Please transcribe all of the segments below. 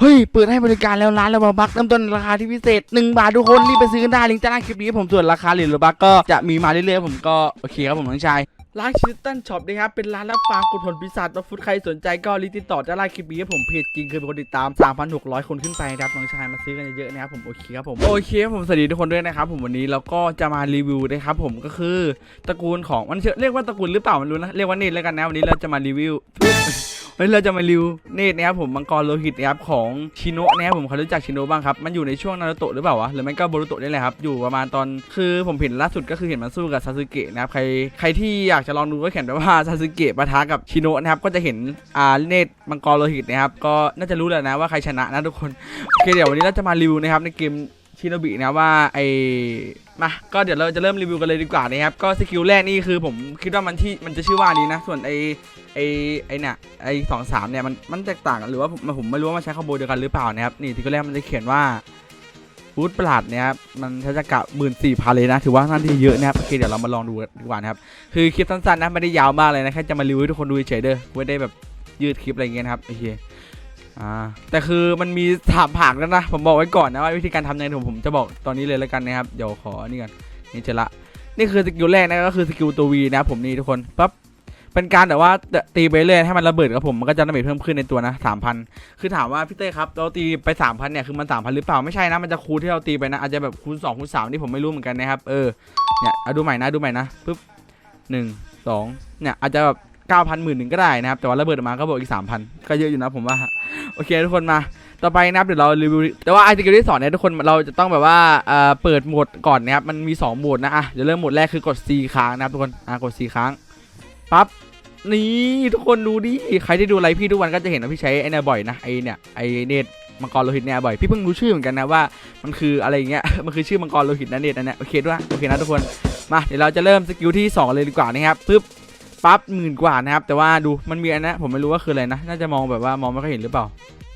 เฮ้ย เปิดให้บริการแล้วร้านเระบาบักเริ่มต้นราคาที่พิเศษ 1 บาททุกคน รีบไปซื้อกันได้ ลิงก์ใต้ล่างคลิปนี้ผมส่วนราคาเหรียญระบักก็จะมีมาเรื่อยๆ ผมก็ โอเคครับผมน้องชายร้านชิสตันช็อปนะครับ เป็นร้านรับฝากกดผลปีศาจตัวฟุตใครสนใจก็รีบติดต่อใต้ล่าคลิปนี้ครับผมเพจจริงคือเป็นคนติดตาม 3,600 คนขึ้นไปครับน้องชายมาซื้อกันเยอะๆนะครับผมโอเคครับผมโอเคครับผมสวัสดีทุกคนด้วยนะครับผมวันนี้เราก็จะมารีวิวนะครับผมก็คือตระกูลของมันเรียกว่าตระกูลหรือเปล่าไมันรู้นะเรียกว่าเนตแล้วกันนะวันนี้เราจะมารีวิว วันนี้เราจะมารีวิวเนตนะครับผมมังกรโลหิตนะครับของชิโนะนะครับผมเขารู้จักชิโนะบ้างครับมันอยู่ในช่วงนารูโตะหรือเปล่าวะหรือไม่ก็โบรุโตะนี่แหละครับอยู่ประมาณตอนคือผมเห็นล่าสุดก็คือเห็นมันสู้กับซาสึเกะนะครับใครใครที่อยากจะลองดูก็เขียนไปว่าซาสึเกะปะทะกับชิโนะนะครับก็จะเห็นอ่าเนตมังกรโลหิตนะครับก็น่าจะรู้แล้วนะว่าใครชนะนะทุกคนโอเคเดี๋ยววันนี้เราจะมารีวิวนะครับในเกม ชิโนบินะว่าไอมาก็เดี๋ยวเราจะเริ่มรีวิวกันเลยดีกว่านะครับก็สกิลแรกนี่คือผมคิดว่ามันที่มันจะชื่อว่านี้นะส่วนไอไอไอเนี่ยไอสองสามเนี่ยมันมันแตกต่างกันหรือว่าผมผมไม่รู้ว่ามันใช้คอมโบเดียวกันหรือเปล่านะครับนี่ที่ก็แรกมันจะเขียนว่าฟูดประหลาดเนี่ยครับมันใช้จักระหมื่นสี่พันเลยนะถือว่าค่อนที่เยอะนะครับโอเคเดี๋ยวเรามาลองดูกันดีกว่านะครับคือคลิปสั้นๆนะไม่ได้ยาวมากเลยนะแค่จะมารีวิวให้ทุกคนดูเฉยๆเด้อไม่ได้แบบยืดคลิปอะไรเงี้ยนะครับโอเค อ่าแต่คือมันมีถามผ่านกันนะ ผมบอกไว้ก่อนนะว่าวิธีการทำยังไงผมผมจะบอกตอนนี้เลยแล้วกันนะครับ เดี๋ยวขออน,นี่กันนี่เจอละนี่คือสกิลแรกนะก็คือสกิลตัววีนะครับผมนี่ทุกคนปั๊บเป็นการแต่ว่าตีไปเรื่อยให้มันระเบิดกับผมมันก็จะดาเมจเพิ่มขึ้นในตัวนะสามพันคือถามว่าพี่เต้ครับเราตีไปสามพันเนี่ยคือมันสามพันหรือเปล่าไม่ใช่นะมันจะคูณที่เราตีไปนะอาจจะแบบคูณสองคูณสามนี่ผมไม่รู้เหมือนกันนะครับเออเนี่ยเอาดูใหม่นะดูใหม่นะปุ๊บหนึ่งสองเนี่ยอาจจะแบบเก้าพันหมื่นหนึ่งก็ได้นะครับแต่ว่าระเบิดออกมาก็บอกอีกสามพันก็เยอะอยู่นะผมว่า โอเคทุกคนมา ต่อไปนะครับเดี๋ยวเรารีวิวแต่ว่าไอสกิลที่สอนเนี่ยทุกคนเราจะต้องแบบว่าเอ่อเปิดโหมดก่อนนะครับมันมีสองโหมดนะอะเดี๋ยวเริ่มโหมดแรกคือกด C ค้างนะครับทุกคนอะกด C ค้างปั๊บนี่ทุกคนดูดิใครที่ดูไลฟ์พี่ทุกวันก็จะเห็นว่าพี่ใช้ไอเนี่ยบ่อยนะไอเนี่ยไอเนตมังกรโลหิตเนี่ยบ่อยพี่เพิ่งรู้ชื่อเหมือนกันนะว่ามันคืออะไรเงี้ยมันคือชื่อมังกรโลหิตนะเนตนะเนี่ยโอเคด้วยโอเคนะทุกคนมาเดี๋ยวเราจะเริ่มสกิลที่สองเลยดีกว่านะครับปึ๊บ ปั๊บหมื่นกว่านะครับ แต่ว่าดูมันมีอันนะผมไม่รู้ว่าคืออะไรนะ น่าจะมองแบบว่ามองไม่ค่อยเห็นหรือเปล่า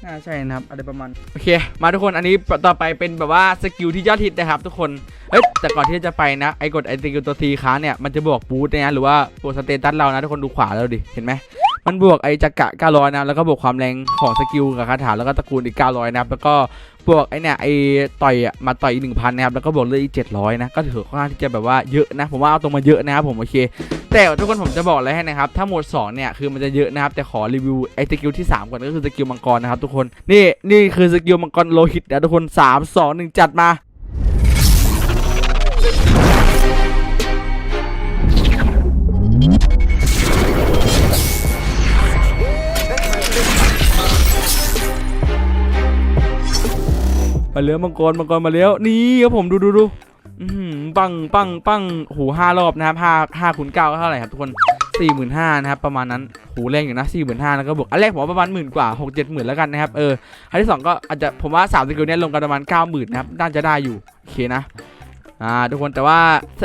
น่าใช่นะครับอะไรประมาณโอเค มาทุกคนอันนี้ต่อไปเป็นแบบว่าสกิลที่ยอดฮิตนะครับ ทุกคนเอ้ยแต่ก่อนที่จะไปนะไอ้กดไอ้สกิลตัวทีค้างเนี่ยมันจะบวกบูทนะหรือว่าบวกสเตตัสเรานะทุกคนดูขวาแล้วดิเห็นไหม มันบวกไอ้จักระ900นะแล้วก็บวกความแรงของสกิลกับคาถาแล้วก็ตระกูลอีก900นะครับแล้วก็บวกไอ้เนี่ยไอ้ต่อยมาต่อยอีก1,000นะครับแล้วก็บวกเลือดอีก700นะก็ถือค่อนข้างที่จะแบบว่าเยอะนะ ผมว่าเอาตรงมาเยอะนะครับผมโอเค แต่ทุกคนผมจะบอกเลยให้นะครับถ้าโหมด2เนี่ยคือมันจะเยอะนะครับแต่ขอรีวิวไอ้สกิลที่สามก่อนก็คือสกิลมังกรนะครับทุกคนนี่นี่คือสกิลมังกรโลหิตนะทุกคนสามสองหนึ่งจัดมา เลี้ยวมังกรมังกรมาเลี้ยวนี่ครับผมดูดูดูปังปังปังหูห้ารอบนะครับห้าห้าคูณเก้าเท่าไหร่ครับทุกคนสี่หมื่นห้านะครับประมาณนั้นหูแรงอยู่นะสี่หมื่นห้าแล้วก็บวกอันแรกผมว่าประมาณหมื่นกว่าหกเจ็ดหมื่นแล้วกันนะครับเอออันที่สองก็อาจจะผมว่าสามสกิลเนี้ยลงกันประมาณเก้าหมื่นนะครับน่าจะได้อยู่โอเคนะอ่าทุกคนแต่ว่า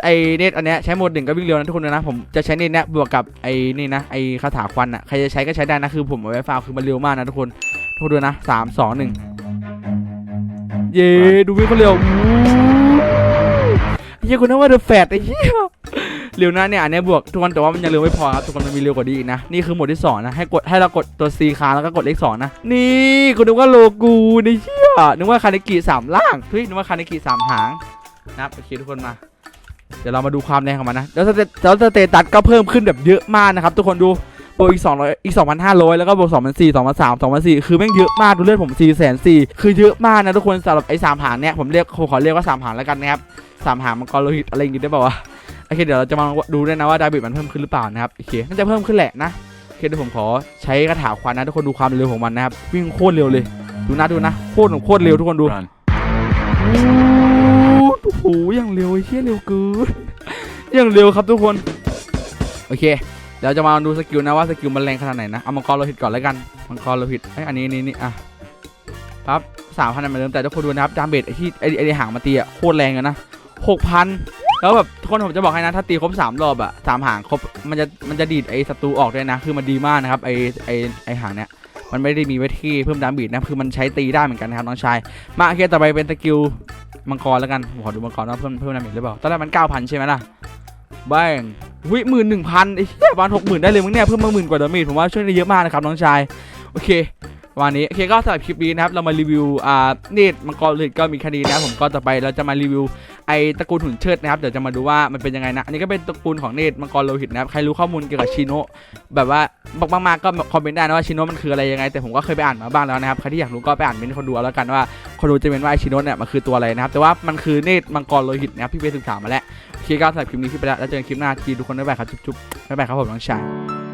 ไอเนตอันเนี้ยใช้โหมดหนึ่งก็วิ่งเร็วนะทุกคนนะผมจะใช้เนตเนี้ยบวกกับไอนี่นะไอคาถาควันอะใครจะใช้ก็ใช้ได้นะคือผมเอาไว้ฟาวคือมันเร็วมากนะทุกคนทุกคนดูนะสามสองหนึ่ง เย้ดูวิ่งเขาเร็วอู้เฮียคุณนึกว่าเดอะแฟดไอ้เหี้ยเร็วนะเนี่ยอันนี้บวกทุกคนแต่ว่ามันยังเร็วไม่พอครับทุกคนมันมีเร็วกว่านี้อีกนะนี่คือหมดที่สองนะให้กดให้เรากดตัว C ค้างแล้วก็กดเลขสองนะนี่คุณนึกว่าโลกูในเชี่ยนึกว่าคาเนกิสามล่างเฮ้ยนึกว่าคาเนกิสามหางนะโอเคทุกคนมาเดี๋ยวเรามาดูความแรงของมันนะแล้วสเตแล้วสเตตัสก็เพิ่มขึ้นแบบเยอะมากนะครับทุกคนดู บวกอีก200อีก2,500แล้วก็บวก2,400 2,300 2,400คือแม่งเยอะมากดูเลือดผม4,400คือเยอะมากนะทุกคนสำหรับไอ้สามหางเนี่ยผมเรียกขอเรียกว่าสามหางแล้วกันนะครับสามหางมังกรโลหิตอะไรอย่างงี้ได้ป่าวะโอเคเดี๋ยวเราจะมาดูด้วยนะว่าดาบิมันเพิ่มขึ้นหรือเปล่านะครับโอเคน่าจะเพิ่มขึ้นแหละนะโอเคเดี๋ยวผมขอใช้คาถาควันนะทุกคนดูความเร็วของมันนะครับวิ่งโคตรเร็วเลย ดูนะดูนะโคตรโคตรเร็วทุกคนดู Run. โอ้โหอย่างเร็วไอ้เชี่ยเร็วเกินอย่างเร็วครับทุกคน โอเคเดี๋ยวจะมาดูสกิลนะว่าสกิลมันแรงขนาดไหนนะ เอามังกรโลหิตก่อนแล้วกันมังกรโลหิตไอ้อันนี้นี่นี่อะปั๊บสามพันเหมือนเดิมแต่ทุกคนดูนะครับดาเมจไอ้ที่ไอ้ไอ้หางมาตีอะโคตรแรงเลยนะหกพันแล้วแบบทุกคนผมจะบอกให้นะถ้าตีครบสามรอบอะสามหางครบมันจะมันจะดีดไอ้ศัตรูออกด้วยนะ คือมันดีมากนะครับไอ้ไอ้ไอ้หางเนี้ยมันไม่ได้มีไว้ที่เพิ่มดาเมจนะคือมันใช้ตีได้เหมือนกันนะครับน้องชายมาโอเคต่อไปเป็นสกิลมังกรแล้วกันผมขอดูมังกรว่าเพิ่มเพิ่มดาเมจหรือเปล่าตอนแรกมันเก้าพันใช่ไหมล่ะบ้ง วิหมื่นหนึ่งพันไอ้เหี้ยประมาณหกหมื่นได้เลยมั้งเนี่ยเพิ่มมาหมื่นกว่าดาเมจผมว่าช่วยได้เยอะมากนะครับน้องชายโอเค ประมาณนี้โอเคก็สำหรับคลิปนี้นะครับเรามารีวิวอ่าเนตรมังกรเลยก็มีคดีนะผมก็ต่อไปเราจะมารีวิวไอตระกูลหุ่นเชิดนะครับเดี๋ยวจะมาดูว่ามันเป็นยังไงนะอันนี้ก็เป็นตระกูลของเนตรมังกรโลหิตนะครับใครรู้ข้อมูลเกี่ยวกับชิโนะแบบว่าบอกมากๆก็คอมเมนต์ได้นะว่าชิโนะมันคืออะไรยังไง แต่ผมก็เคยไปอ่านมาบ้างแล้วนะครับใครที่อยากรู้ก็ไปอ่านเมนต์คนดูเอาแล้วกันว่าคนดูจะเป็นว่าไอชิโนะเนี่ยมันคือตัวอะไรนะครับแต่ว่ามันคือเนตรมังกรโลหิตนะครับพี่ไปศึกษามาแล้วโอเคก็สำหรับคลิปนี้ที่ไปแล้วแล้วเจอกันคลิปหน้าทีทุกคนบ๊ายบายครับจุ๊บๆบ๊ายบายครับผมน้องชาย